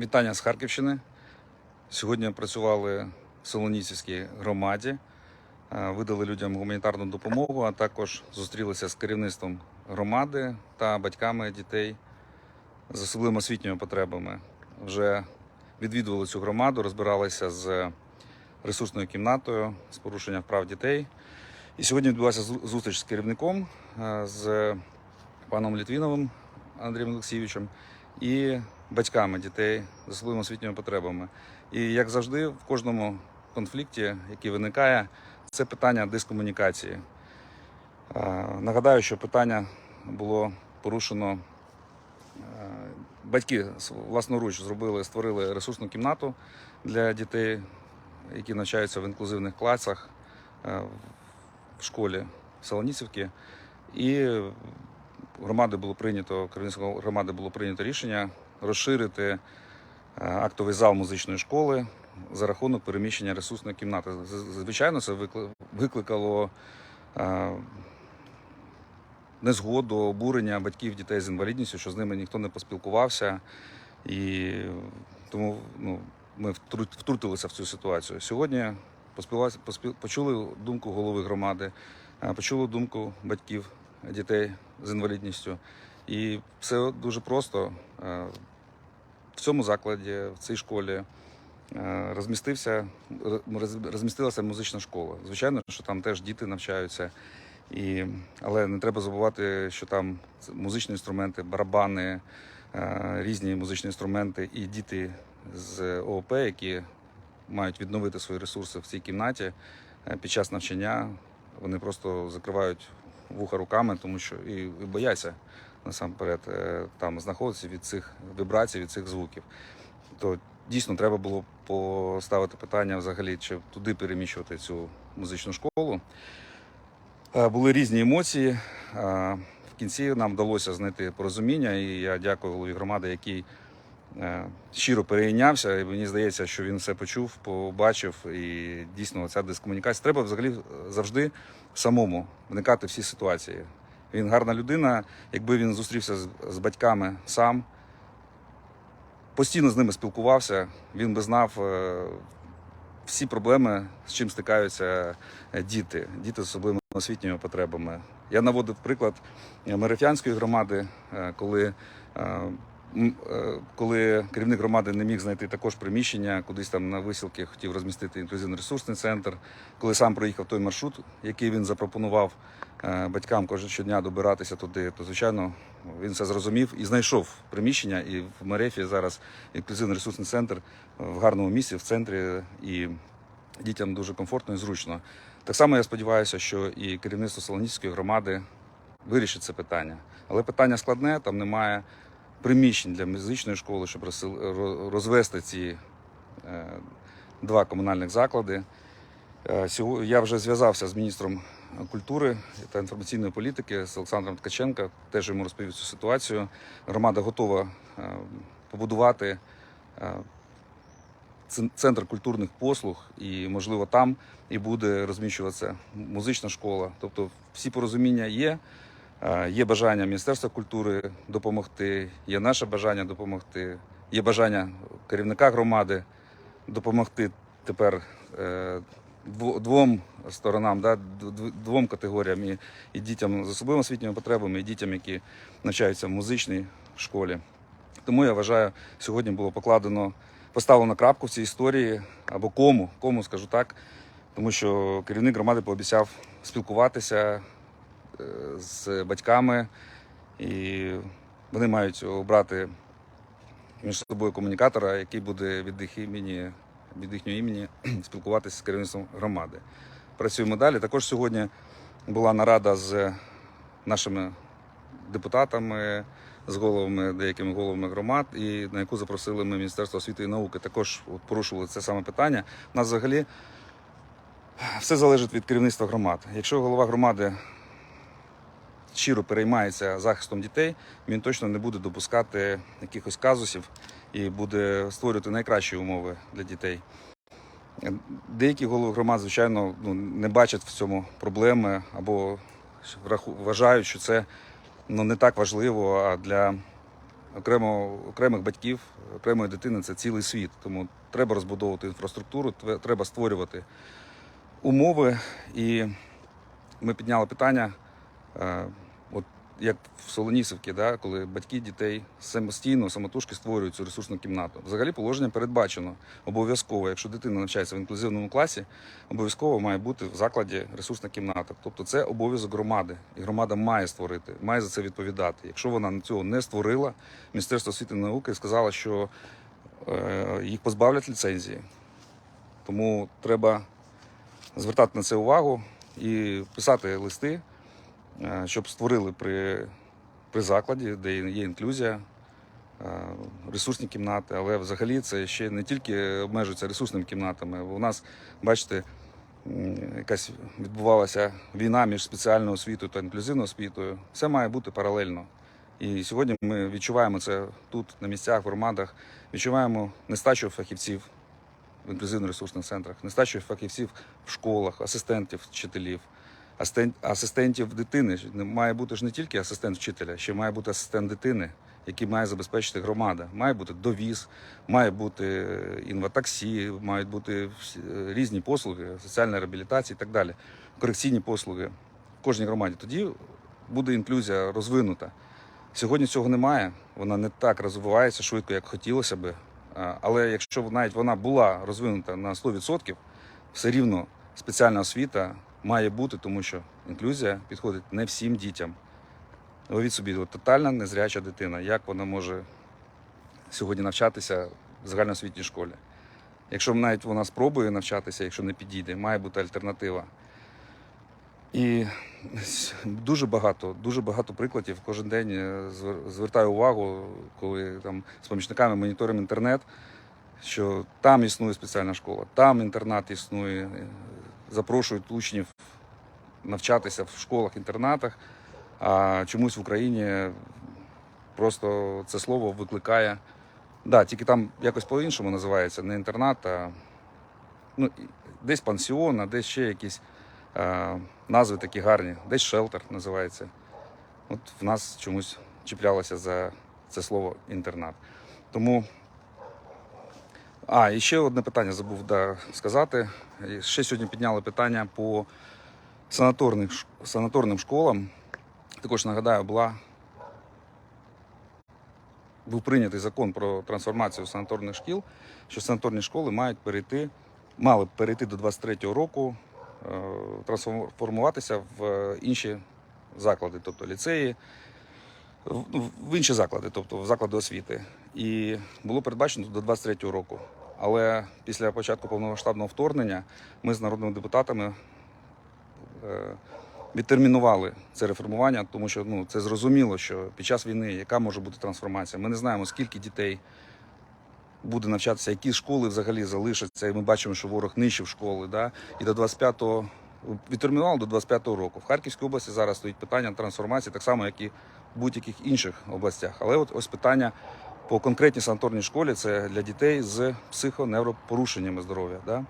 Вітання з Харківщини. Сьогодні працювали в Солоніцівській громаді, е, видали людям гуманітарну допомогу, а також зустрілися з керівництвом громади та батьками дітей з особливими освітніми потребами. Вже відвідували цю громаду, розбиралися з ресурсною кімнатою з порушенням прав дітей. І сьогодні відбулася зустріч з керівником, е, з паном Літвіновим Андрієм Олексійовичем і батьками дітей з особливими освітніми потребами. І як завжди, в кожному конфлікті, який виникає, це питання дискомунікації. Нагадаю, що питання було порушено. е, Батьки власноруч зробили, створили ресурсну кімнату для дітей, які навчаються в інклюзивних класах е, в школі Солоніцівки. І громади було прийнято, громади було прийнято рішення розширити е, актовий зал музичної школи за рахунок переміщення ресурсної кімнати. Звичайно, це викликало е, незгоду, обурення батьків дітей з інвалідністю, що з ними ніхто не поспілкувався. І тому ну, ми втрутилися в цю ситуацію. Сьогодні почули думку голови громади, е, почули думку батьків дітей з інвалідністю. І все дуже просто. В цьому закладі, в цій школі е, розмістився, розмістилася музична школа. Звичайно, що там теж діти навчаються. І, але не треба забувати, що там музичні інструменти, барабани, е, різні музичні інструменти і діти з ООП, які мають відновити свої ресурси в цій кімнаті е, під час навчання. Вони просто закривають вуха руками, тому що і, і бояться насамперед е, там знаходитися від цих вібрацій, від цих звуків. То дійсно треба було поставити питання взагалі, чи туди переміщувати цю музичну школу. Е, Були різні емоції. Е, В кінці нам вдалося знайти порозуміння, і я дякую голові громади, який щиро перейнявся. І мені здається, що він все почув, побачив. І дійсно ця дискомунікація. Треба взагалі завжди самому вникати в всі ситуації. Він гарна людина. Якби він зустрівся з, з батьками сам, постійно з ними спілкувався, він би знав е, всі проблеми, з чим стикаються е, діти, діти з особливими освітніми потребами. Я наводив приклад Мерефянської громади, е, коли, е, коли керівник громади не міг знайти також приміщення, кудись там на висілки хотів розмістити інклюзивно-ресурсний центр. Коли сам проїхав той маршрут, який він запропонував е, батькам кожен щодня добиратися туди, то звичайно він це зрозумів і знайшов приміщення. І в Мерефі зараз інклюзивно-ресурсний центр в гарному місці, в центрі, і дітям дуже комфортно і зручно. Так само я сподіваюся, що і керівництво Солоніцької громади вирішить це питання. Але питання складне, там немає приміщень для музичної школи, щоб розвести ці е, два комунальних заклади. Е, Я вже зв'язався з міністром культури та інформаційної політики з Олександром Ткаченко. Теж йому розповів цю ситуацію. Громада готова е, побудувати центр культурних послуг, і можливо там і буде розміщуватися музична школа. Тобто всі порозуміння є. Є бажання Міністерства культури допомогти, є наше бажання допомогти, є бажання керівника громади допомогти тепер е, двом сторонам, двом категоріям і, і дітям з особливими освітніми потребами, і дітям, які навчаються в музичній школі. Тому я вважаю, сьогодні було покладено, поставлено крапку в цій історії, або кому, кому скажу так, тому що керівник громади пообіцяв спілкуватися з батьками, і вони мають обрати між собою комунікатора, який буде від їх імені, від їхнього імені спілкуватися з керівництвом громади. Працюємо далі. Також сьогодні була нарада з нашими депутатами, з головами, деякими головами громад, і на яку запросили ми Міністерство освіти і науки. Також порушували це саме питання. У нас взагалі все залежить від керівництва громад. Якщо голова громади щиро переймається захистом дітей, він точно не буде допускати якихось казусів і буде створювати найкращі умови для дітей. Деякі голови громад, звичайно, ну, не бачать в цьому проблеми або вважають, що це ну, не так важливо, а для окремо, окремих батьків, окремої дитини це цілий світ. Тому треба розбудовувати інфраструктуру, треба створювати умови. І ми підняли питання, е, як в Солонісівці, да, коли батьки дітей самостійно, самотужки створюють цю ресурсну кімнату. Взагалі положення передбачено обов'язково, якщо дитина навчається в інклюзивному класі, обов'язково має бути в закладі ресурсна кімната. Тобто це обов'язок громади, і громада має створити, має за це відповідати. Якщо вона цього не створила, Міністерство освіти і науки сказало, що е, їх позбавлять ліцензії. Тому треба звертати на це увагу і писати листи, щоб створили при, при закладі, де є інклюзія, е, ресурсні кімнати. Але взагалі це ще не тільки обмежується ресурсними кімнатами. У нас, бачите, якась відбувалася війна між спеціальною освітою та інклюзивною освітою. Все має бути паралельно. І сьогодні ми відчуваємо це тут, на місцях, в громадах, відчуваємо нестачу фахівців в інклюзивно-ресурсних центрах, нестачу фахівців в школах, асистентів вчителів, асистентів дитини. Має бути ж не тільки асистент вчителя, ще має бути асистент дитини, який має забезпечити громада. Має бути довіз, має бути е, інватаксі, мають бути е, різні послуги, соціальна реабілітація і так далі, корекційні послуги в кожній громаді. Тоді буде інклюзія розвинута. Сьогодні цього немає. Вона не так розвивається швидко, як хотілося би. Але якщо навіть вона була розвинута на 100%, все рівно спеціальна освіта має бути, тому що інклюзія підходить не всім дітям. Уявіть собі, от тотальна незряча дитина. Як вона може сьогодні навчатися в загальноосвітній школі? Якщо навіть вона спробує навчатися, якщо не підійде, має бути альтернатива. І дуже багато, дуже багато прикладів. Кожен день е, звертаю увагу, коли там з помічниками моніторимо інтернет, що там існує спеціальна школа, там інтернат існує, запрошують учнів навчатися в школах-інтернатах. А чомусь в Україні просто це слово викликає. Да, тільки там якось по-іншому називається, не інтернат, а ну, десь пансіон, а десь ще якісь е, назви такі гарні, десь шелтер називається. От в нас чомусь чіплялося за це слово інтернат. Тому. А, і ще одне питання забув да, сказати. Ще сьогодні підняли питання по санаторних, санаторним школам. Також нагадаю, була був прийнятий закон про трансформацію санаторних шкіл, що санаторні школи мають перейти, мали б перейти до 23-го року, е, трансформуватися в інші заклади, тобто ліцеї, в- інші заклади, тобто в заклади освіти. І було передбачено до 23-го року. Але після початку повномасштабного вторгнення ми з народними депутатами е, відтермінували це реформування, тому що ну, це зрозуміло, що під час війни яка може бути трансформація. Ми не знаємо, скільки дітей буде навчатися, які школи взагалі залишаться. І ми бачимо, що ворог нищив школи. Да? І до 25-го відтермінували до 25-го року. В Харківській області зараз стоїть питання трансформації, так само, як і будь-яких інших областях. Але от ось питання по конкретній санаторній школі це для дітей з психоневропорушеннями здоров'я. Да?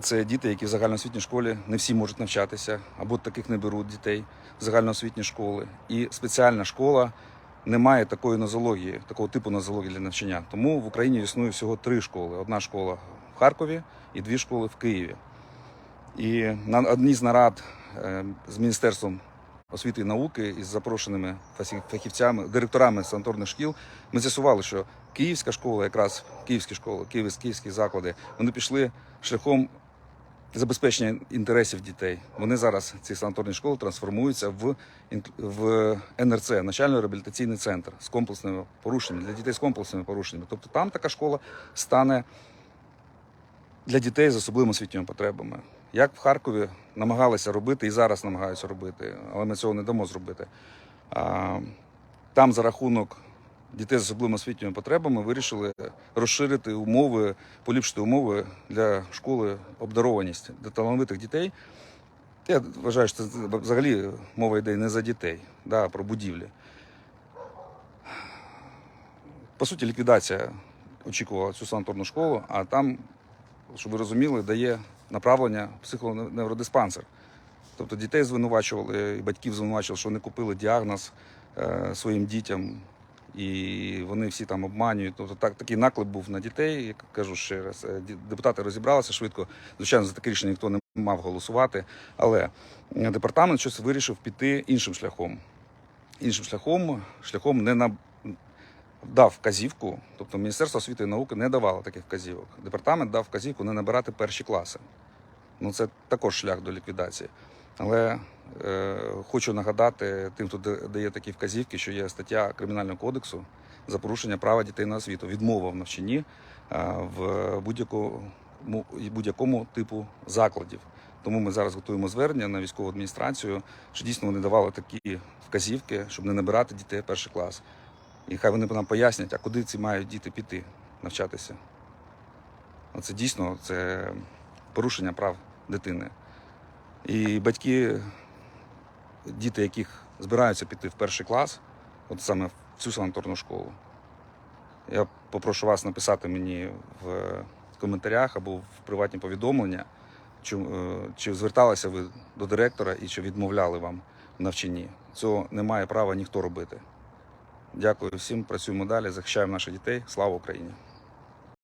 Це діти, які в загальноосвітній школі не всі можуть навчатися, або таких не беруть дітей в загальноосвітні школи. І спеціальна школа не має такої нозології, такого типу нозології для навчання. Тому в Україні існує всього три школи: одна школа в Харкові і дві школи в Києві. І на одній з нарад е, з Міністерством освіти і науки із запрошеними фахі- фахівцями, директорами санаторних шкіл, ми з'ясували, що київська школа, якраз київські школи, київські, заклади, вони пішли шляхом забезпечення інтересів дітей. Вони зараз ці санаторні школи трансформуються в, в НРЦ, навчально-реабілітаційний центр з комплексними порушеннями для дітей з комплексними порушеннями. Тобто там така школа стане для дітей з особливими освітніми потребами. Як в Харкові намагалися робити і зараз намагаються робити, але ми цього не дамо зробити. Там за рахунок дітей з особливими освітніми потребами вирішили розширити умови, поліпшити умови для школи обдарованість для талановитих дітей. Я вважаю, що це взагалі мова йде не за дітей, а про будівлі. По суті, ліквідація очікувала цю санаторну школу, а там, щоб ви розуміли, дає направлення в психоневродиспансер. Тобто дітей звинувачували, і батьків звинувачували, що вони купили діагноз е, своїм дітям і вони всі там обманюють. Тобто так, такий наклеп був на дітей. Я кажу ще раз, е, депутати розібралися швидко. Звичайно, за таке рішення ніхто не мав голосувати. Але департамент щось вирішив піти іншим шляхом. Іншим шляхом, шляхом не на дав вказівку, тобто Міністерство освіти і науки не давало таких вказівок. Департамент дав вказівку не набирати перші класи. Ну це також шлях до ліквідації. Але е, хочу нагадати тим, хто дає такі вказівки, що є стаття Кримінального кодексу за порушення права дітей на освіту, відмова в навчанні е, в будь-якому, будь-якому типу закладів. Тому ми зараз готуємо звернення на військову адміністрацію, що дійсно вони давали такі вказівки, щоб не набирати дітей перший клас. І хай вони нам пояснять, а куди ці мають діти піти навчатися. Це дійсно це порушення прав дитини. І батьки, діти, яких збираються піти в перший клас, от саме в цю санаторну школу, я попрошу вас написати мені в коментарях або в приватні повідомлення, чи, е, чи зверталися ви до директора і чи відмовляли вам навчанні. Цього не має права ніхто робити. Дякую всім, працюємо далі, захищаємо наших дітей. Слава Україні!